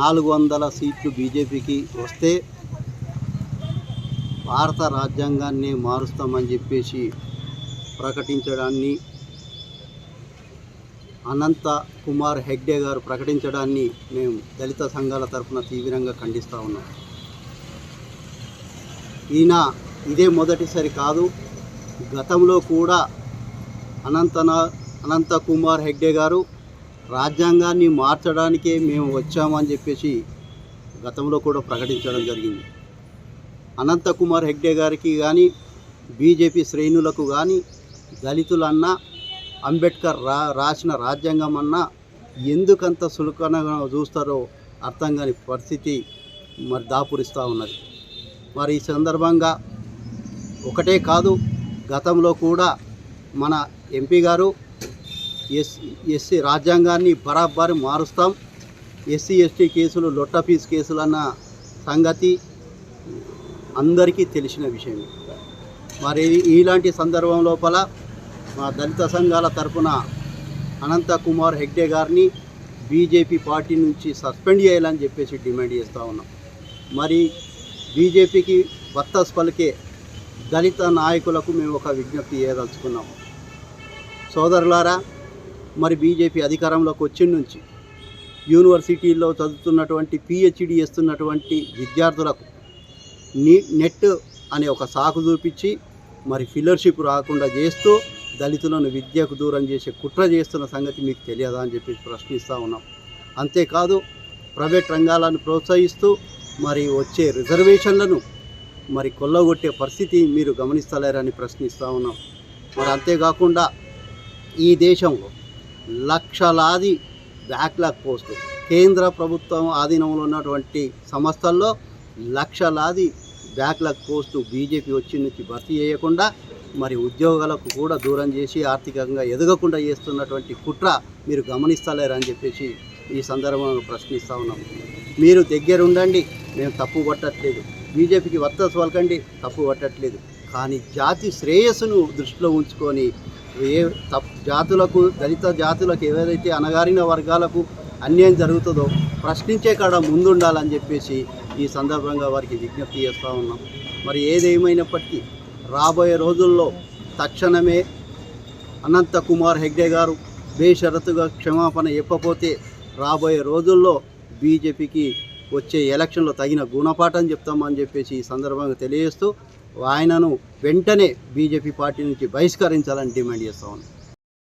నాలుగు వందల సీట్లు బీజేపీకి వస్తే భారత రాజ్యాంగాన్ని మారుస్తామని చెప్పేసి ప్రకటించడాన్ని అనంత కుమార్ హెగ్డే గారు ప్రకటించడాన్ని మేము దళిత సంఘాల తరఫున తీవ్రంగా ఖండిస్తూ ఉన్నాం. ఈయన ఇదే మొదటిసారి కాదు గతంలో కూడా అనంతనా అనంత కుమార్ హెగ్డే గారు రాజ్యాంగాన్ని మార్చడానికే మేము వచ్చామని చెప్పేసి గతంలో కూడా ప్రకటించడం జరిగింది. అనంతకుమార్ హెగ్డే గారికి కానీ బీజేపీ శ్రేణులకు కానీ దళితులన్నా అంబేద్కర్ రా రాసిన రాజ్యాంగం అన్నా ఎందుకంత సులకనగా చూస్తారో అర్థం కాని పరిస్థితి మరి దాపురిస్తూ ఉన్నది. మరి ఈ సందర్భంగా ఒకటే కాదు గతంలో కూడా మన ఎంపీ గారు ఎస్ ఎస్సీ రాజ్యాంగాన్ని బరాబరి మారుస్తాం. ఎస్సీ ఎస్టీ కేసులు లొట్ట ఫీజు కేసులు అన్న సంగతి అందరికీ తెలిసిన విషయమే మరి ఇలాంటి సందర్భం లోపల మా దళిత సంఘాల తరపున అనంత కుమార్ హెగ్డే గారిని బీజేపీ పార్టీ నుంచి సస్పెండ్ చేయాలని చెప్పేసి డిమాండ్ చేస్తూ ఉన్నాం. మరి బీజేపీకి వత్తాస్ పలికే దళిత నాయకులకు మేము ఒక విజ్ఞప్తి చేయదలుచుకున్నాం. సోదరులారా మరి బీజేపీ అధికారంలోకి వచ్చిన నుంచి యూనివర్సిటీల్లో చదువుతున్నటువంటి పిహెచ్డి చేస్తున్నటువంటి విద్యార్థులకు నీ నెట్ అనే ఒక సాకు చూపించి మరి ఫిల్లర్షిప్ రాకుండా చేస్తూ దళితులను విద్యకు దూరం చేసే కుట్ర చేస్తున్న సంగతి మీకు తెలియదా అని చెప్పి ప్రశ్నిస్తూ ఉన్నాం. అంతేకాదు ప్రైవేట్ రంగాలను ప్రోత్సహిస్తూ మరి వచ్చే రిజర్వేషన్లను మరి కొల్లగొట్టే పరిస్థితి మీరు గమనిస్తలేరని ప్రశ్నిస్తూ ఉన్నాం. మరి అంతేకాకుండా ఈ దేశంలో లక్షలాది బ్యాక్లాగ్ పోస్టు కేంద్ర ప్రభుత్వం ఆధీనంలో ఉన్నటువంటి సంస్థల్లో లక్షలాది బ్యాక్లాగ్ పోస్టు బీజేపీ వచ్చి నుంచి భర్తీ చేయకుండా మరి ఉద్యోగాలకు కూడా దూరం చేసి ఆర్థికంగా ఎదగకుండా చేస్తున్నటువంటి కుట్ర మీరు గమనిస్తలేరని చెప్పేసి ఈ సందర్భంలో ప్రశ్నిస్తూ ఉన్నాం. మీరు దగ్గరుండండి మేము తప్పు పట్టట్లేదు. బీజేపీకి వర్తస్ వలకండి తప్పు పట్టట్లేదు. కానీ జాతి శ్రేయస్సును దృష్టిలో ఉంచుకొని ఏ తప్ జాతులకు దళిత జాతులకు ఏదైతే అణగారిన వర్గాలకు అన్యాయం జరుగుతుందో ప్రశ్నించే కాడ ముందుండాలని చెప్పేసి ఈ సందర్భంగా వారికి విజ్ఞప్తి చేస్తూ ఉన్నాం. మరి ఏదేమైనప్పటికీ రాబోయే రోజుల్లో తక్షణమే అనంత కుమార్ హెగ్డే గారు బేషరతుగా క్షమాపణ చెప్పపోతే రాబోయే రోజుల్లో బీజేపీకి వచ్చే ఎలక్షన్లో తగిన గుణపాఠం చెప్తామని చెప్పేసి ఈ సందర్భంగా తెలియజేస్తూ ఆయనను వెంటనే బీజేపీ పార్టీ నుంచి బహిష్కరించాలని డిమాండ్ చేస్తా ఉన్నాం.